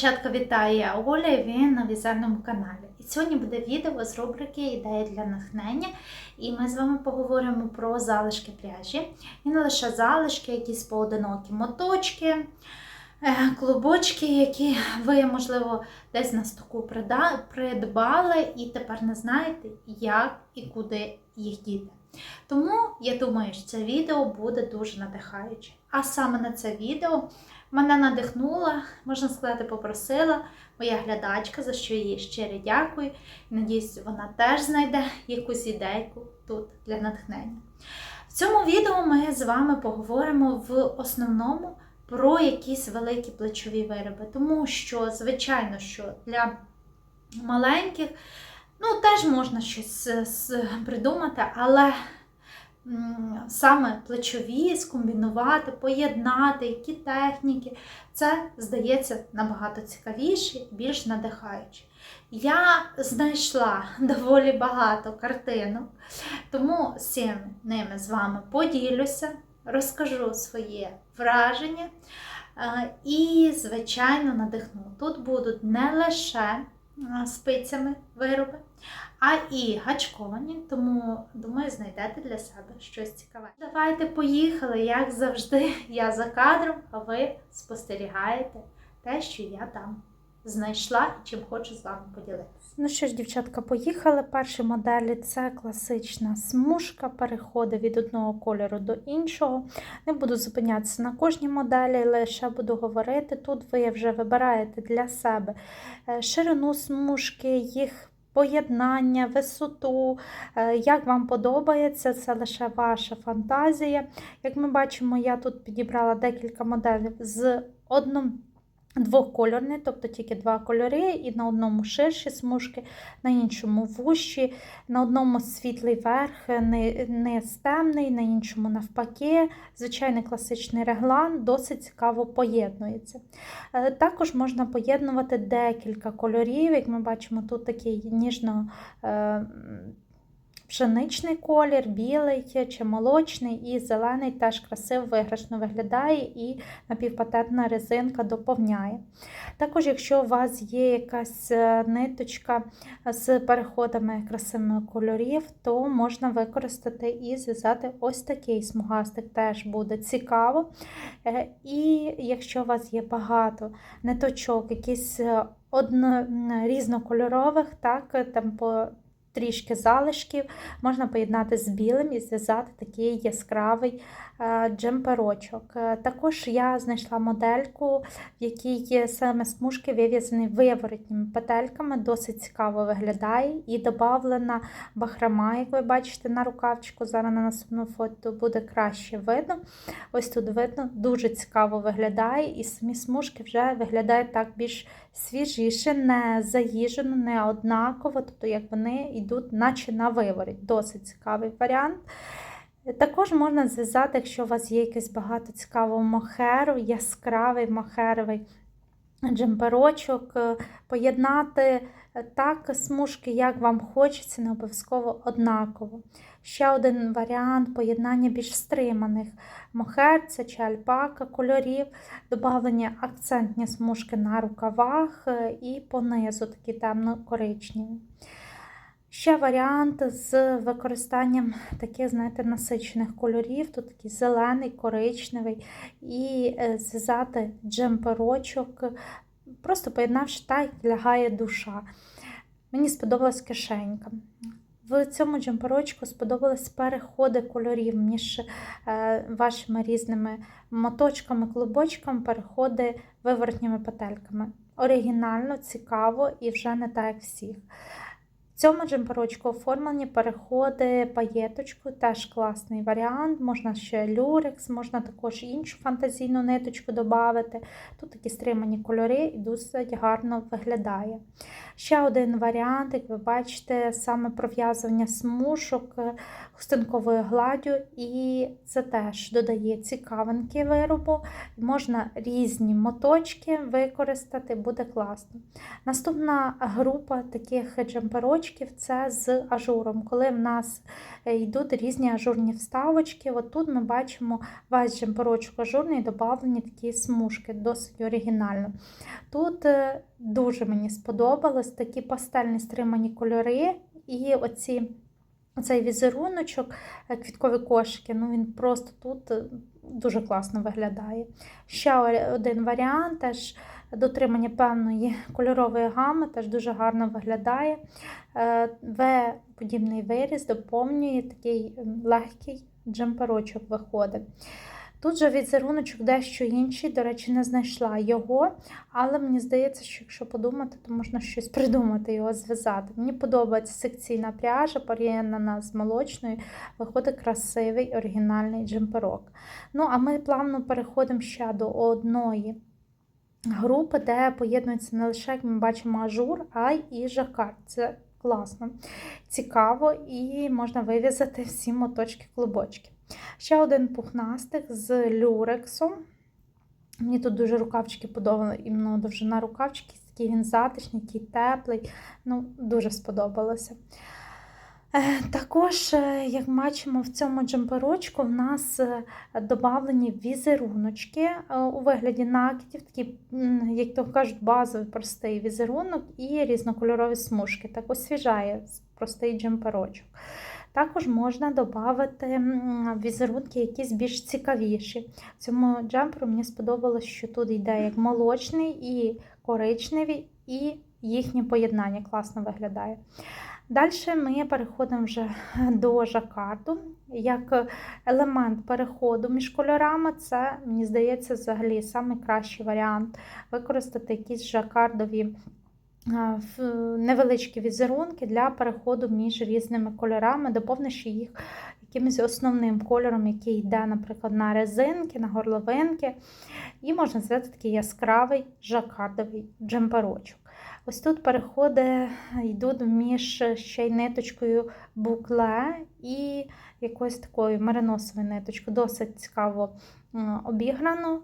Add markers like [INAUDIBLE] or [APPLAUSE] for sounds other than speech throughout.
Дівчатка, вітає Оля і ви на в'язальному каналі. І сьогодні буде відео з рубрики Ідеї для натхнення. І ми з вами поговоримо про залишки пряжі. І не лише залишки, якісь поодинокі моточки, клубочки, які ви, можливо, десь на стоку придбали і тепер не знаєте, як і куди їх діти. Тому я думаю, що це відео буде дуже надихаюче. А саме на це відео мене надихнула, можна сказати, попросила моя глядачка, за що їй щиро дякую. Надіюсь, вона теж знайде якусь ідейку тут для натхнення. В цьому відео ми з вами поговоримо в основному про якісь великі плечові вироби, тому що, звичайно, що для маленьких ну, теж можна щось придумати, але саме плечові скомбінувати, поєднати, які техніки, це здається набагато цікавіше і більш надихаюче. Я знайшла [LAUGHS] доволі багато картинок, тому цими ними з вами поділюся, розкажу своє враження е, і, звичайно, надихну. Тут будуть не лише е, спицями вироби, а і гачковані, тому думаю, знайдете для себе щось цікаве. Давайте поїхали, як завжди, я за кадром, а ви спостерігаєте те, що я там знайшла і чим хочу з вами поділитися. Ну що ж, дівчатка, поїхали. Перші моделі це класична смужка, переходи від одного кольору до іншого. Не буду зупинятися на кожній моделі, лише буду говорити. Тут ви вже вибираєте для себе е, ширину смужки, їх поєднання, висоту, е, як вам подобається, це лише ваша фантазія. Як ми бачимо, я тут підібрала декілька моделей з одним. Двокольорний, тобто тільки два кольори, і на одному ширші смужки, на іншому вущі, на одному світлий верх, не, не темний, на іншому навпаки. Звичайний класичний реглан досить цікаво поєднується. Е, Також можна поєднувати декілька кольорів, як ми бачимо, тут такий ніжно. Е, Пшеничний колір, білий чи молочний і зелений теж красиво виграшно виглядає і напівпатентна резинка доповняє. Також, якщо у вас є якась е, ниточка з переходами красивими кольорів, то можна використати і зв'язати ось такий смугастик, теж буде цікаво. Е, І якщо у вас є багато ниточок, якісь е, одно, різнокольорових, так, там по трішки залишків, можна поєднати з білим і зв'язати такий яскравий е, джемперочок. Е, Також я знайшла модельку, в якій саме смужки вив'язані виворотніми петельками, досить цікаво виглядає і додавлена бахрома, як ви бачите на рукавчику. Зараз на наступному фото буде краще видно. Ось тут видно, дуже цікаво виглядає, і самі смужки вже виглядають так більш свіжіше, не заїжджено, не однаково, тобто як вони йдуть, наче на виворіт. Досить цікавий варіант. Також можна зв'язати, якщо у вас є якесь багато цікавого мохеру, яскравий мохеровий джемперочок, е, поєднати так смужки, як вам хочеться, не обов'язково однаково. Ще один варіант поєднання більш стриманих мохерця чи альпака кольорів, додавлення акцентні смужки на рукавах е, і понизу такі темно-коричневі. Ще варіант з використанням таких, знаєте, насичених кольорів, тут такий зелений, коричневий, і е, зв'язати джемперочок, просто поєднавши так, лягає душа. Мені сподобалась кишенька. В цьому джемперочку сподобались переходи кольорів між е, вашими різними моточками, клубочками, переходи виворотніми петельками. Оригінально, цікаво і вже не так, як всіх. В цьому джемперочку оформлені переходи паєточку, теж класний варіант. Можна ще люрекс, можна також іншу фантазійну ниточку додати. Тут такі стримані кольори і досить гарно виглядає. Ще один варіант, як ви бачите, саме пров'язування смужок е, хустинковою гладдю, і це теж додає цікавинки виробу. Можна різні моточки використати, буде класно. Наступна група таких джемперочків джемперочків це з ажуром. Коли в нас е, йдуть різні ажурні вставочки, от тут ми бачимо весь джемперочок ажурний, додавлені такі смужки, досить оригінально. Тут е, дуже мені сподобалось такі пастельні стримані кольори і оці. Цей візеруночок, е, квіткові кошики, ну він просто тут дуже класно виглядає. Ще один варіант теж дотримання певної кольорової гами, теж дуже гарно виглядає. В-подібний виріз доповнює такий легкий джемперочок виходить. Тут же візеруночок дещо інший, до речі, не знайшла його, але мені здається, що якщо подумати, то можна щось придумати, його зв'язати. Мені подобається секційна пряжа, порівняна з молочною, виходить красивий оригінальний джемперок. Ну, а ми плавно переходимо ще до одної групи, де поєднується не лише, як ми бачимо, ажур, а й і жакард. Це класно, цікаво і можна вив'язати всі моточки клубочки. Ще один пухнастик з люрексом. Мені тут дуже рукавчики подобали, іменно довжина рукавчиків, такий він затишний, такий теплий. Ну, Дуже сподобалося. Е, також, е, як бачимо, в цьому джемперочку в нас е, додавлені візеруночки у вигляді накидів, такі, як то кажуть, базовий простий візерунок і різнокольорові смужки. Так освіжає простий джемперочок. Також можна додати візерунки якісь більш цікавіші. В цьому джемперу мені сподобалось, що тут йде як молочний і коричневий, і їхнє поєднання класно виглядає. Далі ми переходимо вже [LAUGHS] до жакарду. Як елемент переходу між кольорами, це, мені здається, взагалі найкращий варіант використати якісь жакардові невеличкі візерунки для переходу між різними кольорами, доповнивши їх якимось основним кольором, який йде, наприклад, на резинки, на горловинки. І можна взяти такий яскравий жакардовий джемперочок. Ось тут переходи йдуть між ще й ниточкою букле і якоюсь такою мариносовою ниточкою. Досить цікаво обіграно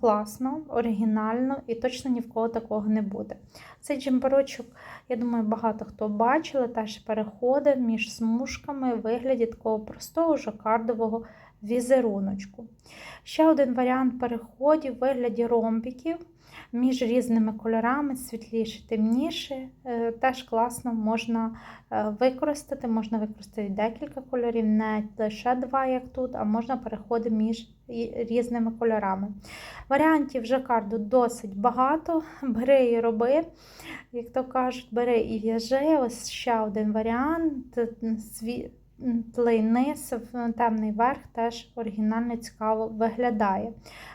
класно, оригінально і точно ні в кого такого не буде. Цей джемперочок, я думаю, багато хто бачили, теж переходить між смужками в вигляді такого простого жакардового візеруночку. Ще один варіант переходів в вигляді ромбіків між різними кольорами, світліше, темніше. Е, теж класно можна е, використати, можна використати декілька кольорів, не лише два, як тут, а можна переходити між різними кольорами. Варіантів жакарду досить багато. Бери і роби, як то кажуть, бери і в'яжи. Ось ще один варіант. Тлей низ, темний верх теж оригінально цікаво виглядає.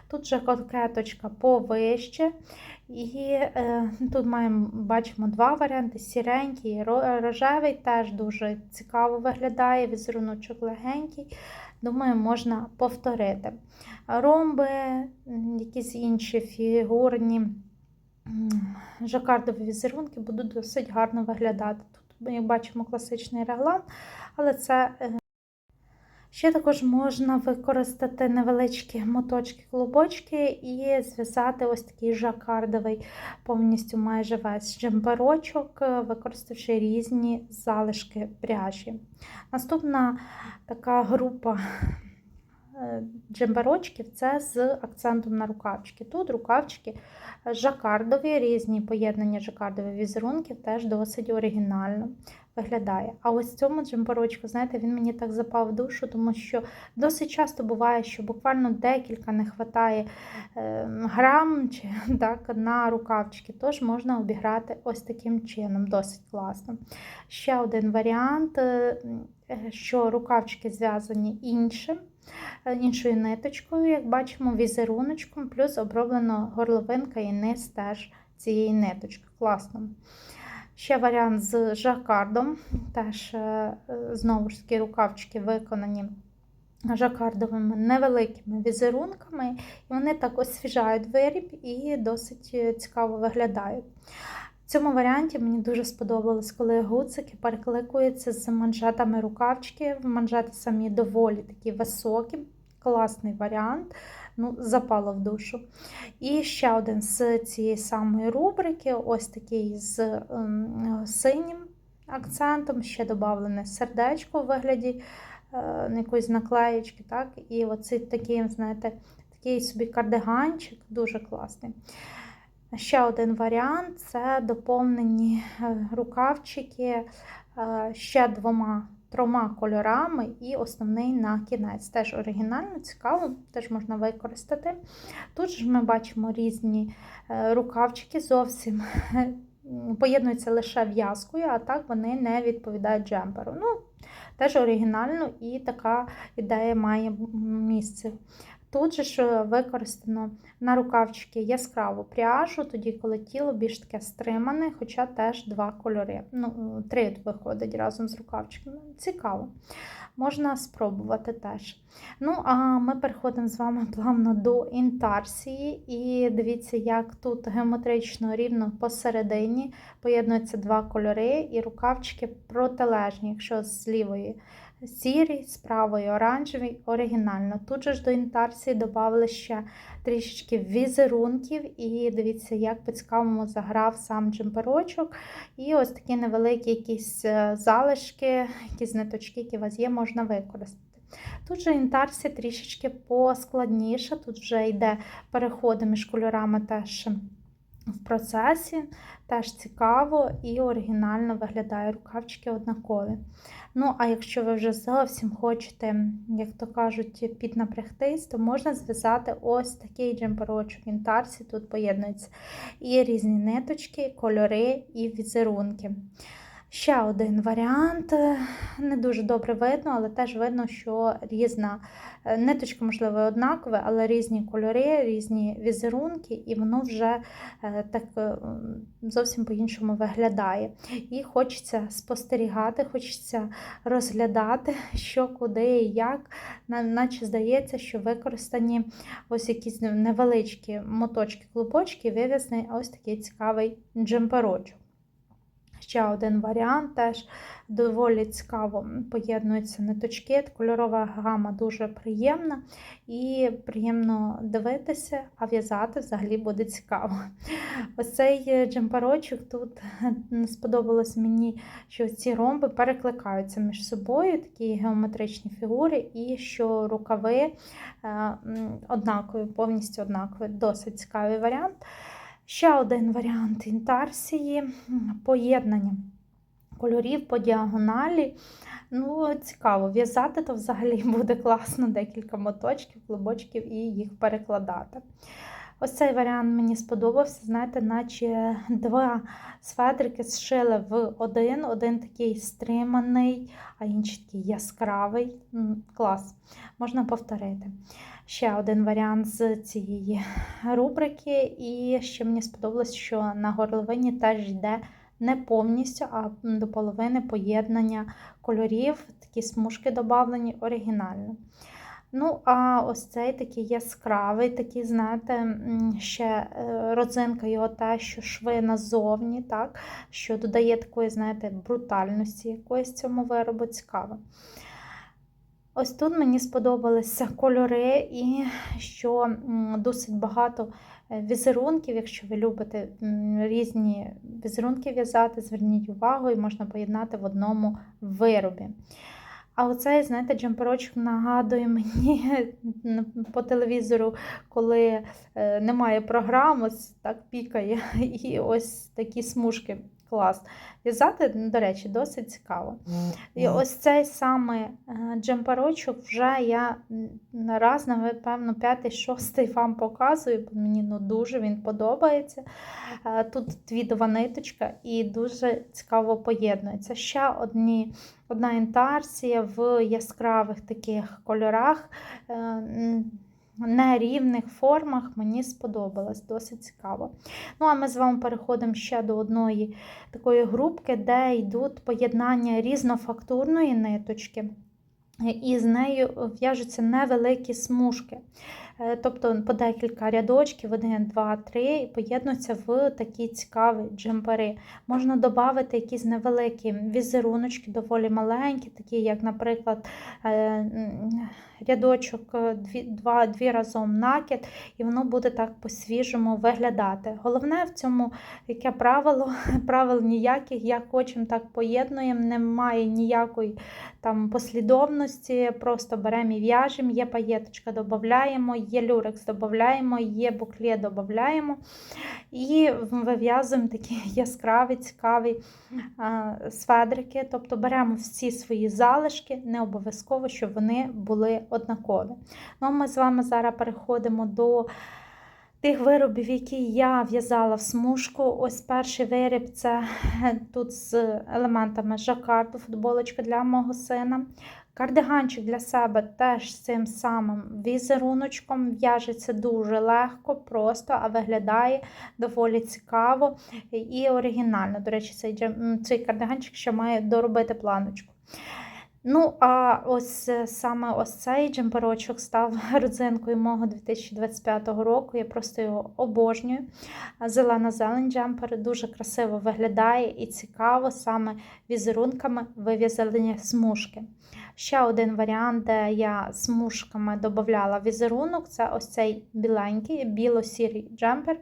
Тут же конкреточка повище. І е, тут маємо, бачимо два варіанти: сіренький і рожевий, теж дуже цікаво виглядає, візеруночок легенький. Думаю, можна повторити. Ромби, якісь інші фігурні жакардові візерунки будуть досить гарно виглядати. Тут, ми бачимо, класичний реглан, але це. Е, ще також можна використати невеличкі моточки клубочки і зв'язати ось такий жакардовий, повністю майже весь джемперочок, використавши різні залишки пряжі. Наступна така група е, це з акцентом на рукавчики. Тут рукавчики жакардові, різні поєднання жакардових візерунків теж досить оригінально виглядає. А ось цьому джемперочку, знаєте, він мені так запав в душу, тому що досить часто буває, що буквально декілька не вистачає е, грам чи [LAUGHS] так, на рукавчики. Тож можна обіграти ось таким чином, досить класно. Ще один варіант, е, що рукавчики зв'язані іншим. Е, іншою ниточкою, як бачимо, візеруночком, плюс оброблена горловинка і низ теж цієї ниточки. Класно. Ще варіант з жакардом, теж, е, знову ж таки, рукавчики виконані жакардовими невеликими візерунками, і вони так освіжають виріб і досить е, цікаво виглядають. В цьому варіанті мені дуже сподобалось, коли гуцики перекликуються з манжетами рукавчики. Манжети самі доволі такі високі, класний варіант ну, запало в душу. І ще один з цієї самої рубрики ось такий з ем, синім акцентом, ще додавлене сердечко у вигляді е, якоїсь наклеєчки, так? І оцей такий, знаєте, такий собі кардиганчик, дуже класний. Ще один варіант це доповнені е, рукавчики е, ще двома трьома кольорами і основний на кінець. Теж оригінально, цікаво, теж можна використати. Тут ж ми бачимо різні е, рукавчики, зовсім [LAUGHS] поєднуються лише в'язкою, а так вони не відповідають джемперу. Ну, Теж оригінально і така ідея має місце. Тут же ж використано на рукавчики яскраву пряжу, тоді, коли тіло більш таке стримане, хоча теж два кольори. Ну, Три виходить разом з рукавчиками. Цікаво. Можна спробувати теж. Ну, а ми переходимо з вами [LAUGHS] плавно до інтарсії. І дивіться, як тут геометрично рівно посередині поєднуються два кольори, і рукавчики протилежні, якщо з лівої сірий, з правої оранжевий, оригінально. Тут же ж до інтарсії додали ще трішечки візерунків, і дивіться, як по-цікавому заграв сам джемперочок. І ось такі невеликі якісь е, залишки, якісь ниточки, які у вас є, можна використати. Тут же інтарсія трішечки поскладніша, тут вже йде переходи між кольорами теж в процесі, теж цікаво і оригінально виглядає рукавчики однакові. Ну, а якщо ви вже зовсім хочете, як то кажуть, піднапрягтись, то можна зв'язати ось такий джемперочок інтарсі. Тут поєднуються і різні ниточки, кольори і візерунки. Ще один варіант, не дуже добре видно, але теж видно, що різна е, ниточка, можливо, однакова, але різні кольори, різні візерунки, і воно вже е, так е, зовсім по-іншому виглядає. І хочеться спостерігати, хочеться розглядати, що, куди і як, наче здається, що використані ось якісь невеличкі моточки, клубочки, вив'язаний ось такий цікавий джемперочок. Ще один варіант, теж доволі цікаво поєднуються ниточки. Кольорова гама дуже приємна і приємно дивитися, а в'язати взагалі буде цікаво. Ось цей джемперочок тут сподобалось мені, що ці ромби перекликаються між собою, такі геометричні фігури, і що рукави е, однакові, повністю однакові. Досить цікавий варіант. Ще один варіант інтарсії поєднання кольорів по діагоналі. Ну, цікаво, в'язати то взагалі [LAUGHS] буде класно, декілька моточків, клубочків і їх перекладати. Ось цей варіант мені сподобався. Знаєте, наче два светрики зшили в один, один такий стриманий, а інший такий яскравий. Клас, можна повторити. Ще один варіант з цієї рубрики. І ще мені сподобалось, що на горловині теж йде не повністю, а до половини поєднання кольорів, такі смужки додавлені оригінально. Ну, а ось цей такий яскравий, такий, знаєте, ще е, родзинка його те, що шви назовні, так, що додає такої, знаєте, брутальності якоїсь цьому виробу цікаво. Ось тут мені сподобалися кольори, і що досить багато е, візерунків. Якщо ви любите різні візерунки в'язати, зверніть увагу і можна поєднати в одному виробі. А оцей, знаєте, джемперочок нагадує мені [LAUGHS] по телевізору, коли е, немає програм, ось так пікає, [LAUGHS] і ось такі смужки клас. В'язати, до речі, досить цікаво. І ось цей саме е, джемперочок вже я раз, напевно, п'ятий-шостий вам показую, бо мені ну, дуже він подобається. Е, тут твідова ниточка і дуже цікаво поєднується. Ще одні, одна інтарсія в яскравих таких кольорах. Е, нерівних формах мені сподобалось, досить цікаво. Ну, а ми з вами переходимо ще до одної такої групки, де йдуть поєднання різнофактурної ниточки, і з нею в'яжуться невеликі смужки. Е, Тобто по декілька рядочків, один, два, три, і поєднуються в такі цікаві джемпери. Можна додати якісь невеликі візеруночки, доволі маленькі, такі, як, наприклад, е, рядочок е, дві, два, дві разом накид, і воно буде так по-свіжому виглядати. Головне в цьому яке правило, [LAUGHS] правил ніяких, як хочемо, так поєднуємо, немає ніякої там послідовності, просто беремо і в'яжемо, є паєточка, додаємо, є люрекс, додаємо, є буклє, додаємо. І вив'язуємо такі [LAUGHS] яскраві, цікаві сведрики. Тобто беремо всі свої залишки, не обов'язково, щоб вони були однакові. Ну, ми з вами зараз переходимо до тих виробів, які я в'язала в смужку. Ось перший виріб це [LAUGHS] тут з елементами жакарду, футболочка для мого сина. Кардиганчик для себе теж з цим самим візеруночком. В'яжеться дуже легко, просто, а виглядає доволі цікаво і оригінально. До речі, цей, цей кардиганчик ще має доробити планочку. Ну, а ось е, саме ось цей джемперочок став [LAUGHS] родзинкою мого 2025 року. Я просто його обожнюю. Зелена зелень джемпер дуже красиво виглядає і цікаво саме візерунками вив'язані смужки. Ще один варіант, де я смужками додавала візерунок, це ось цей біленький, біло-сірий джемпер.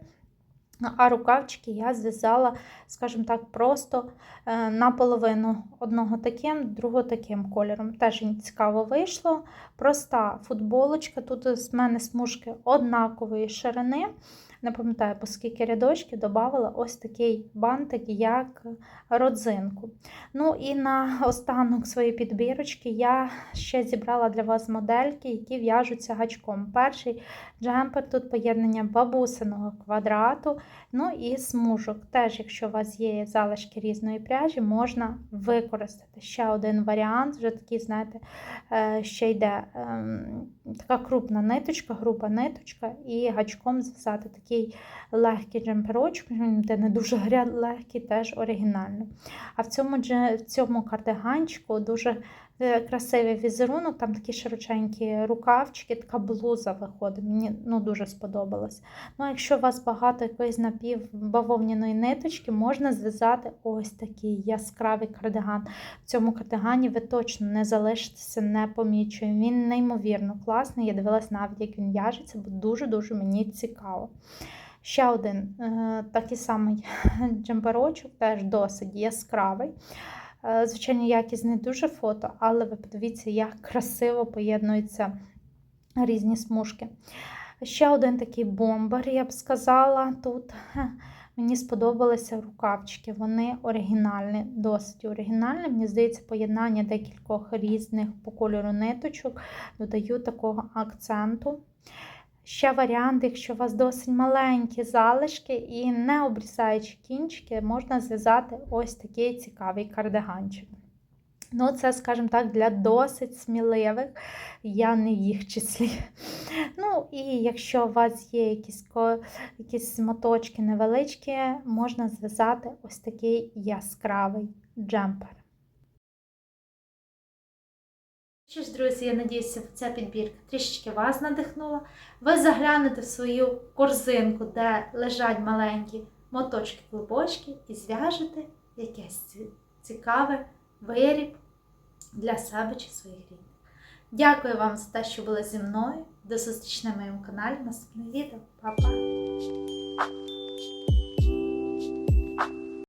А рукавчики я зв'язала, скажімо так, просто е, наполовину одного таким, другого таким кольором. Теж цікаво вийшло. Проста футболочка. Тут з мене смужки однакової ширини. Не пам'ятаю, по рядочків додавала ось такий бантик, як родзинку. Ну і на останок своєї підбірочки я ще зібрала для вас модельки, які в'яжуться гачком. Перший джемпер, тут поєднання бабусиного квадрату, ну і смужок. Теж, якщо у вас є залишки різної пряжі, можна використати. Ще один варіант, вже такий, знаєте, е, ще йде ем, така крупна ниточка, груба ниточка, і гачком зв'язати такий легкий джемперочок, де не дуже легкий, теж оригінально. А в цьому, в цьому кардиганчику дуже красивий візерунок, там такі широченькі рукавчики, така блуза виходить. Мені ну, дуже сподобалось. Ну, а якщо у вас багато якоїсь напівбавовняної ниточки, можна зв'язати ось такий яскравий кардиган. В цьому кардигані ви точно не залишитеся непоміченим. Він неймовірно класний. Я дивилась навіть, як він в'яжеться, бо дуже-дуже мені цікаво. Ще один е, такий самий [LAUGHS] джемперочок, теж досить яскравий. Е, Звичайно, якість не дуже фото, але ви подивіться, як красиво поєднуються різні смужки. Ще один такий бомбер, я б сказала, тут мені сподобалися рукавчики. Вони оригінальні, досить оригінальні. Мені здається, поєднання декількох різних по кольору ниточок додають такого акценту. Ще варіант, якщо у вас досить маленькі залишки і не обрізаючи кінчики, можна зв'язати ось такий цікавий кардиганчик. Ну, це, скажімо так, для досить сміливих, я не в їх числі. [LAUGHS] Ну, і якщо у вас є якісь, якісь моточки невеличкі, можна зв'язати ось такий яскравий джемпер. Що ж, друзі, я надіюся, ця підбірка трішечки вас надихнула. Ви заглянете в свою корзинку, де лежать маленькі моточки клубочки, і зв'яжете якесь ці- цікаве виріб для себе чи своїх рідних. Дякую вам за те, що були зі мною. До зустрічі на моєму каналі. Наступне відео. Па-па!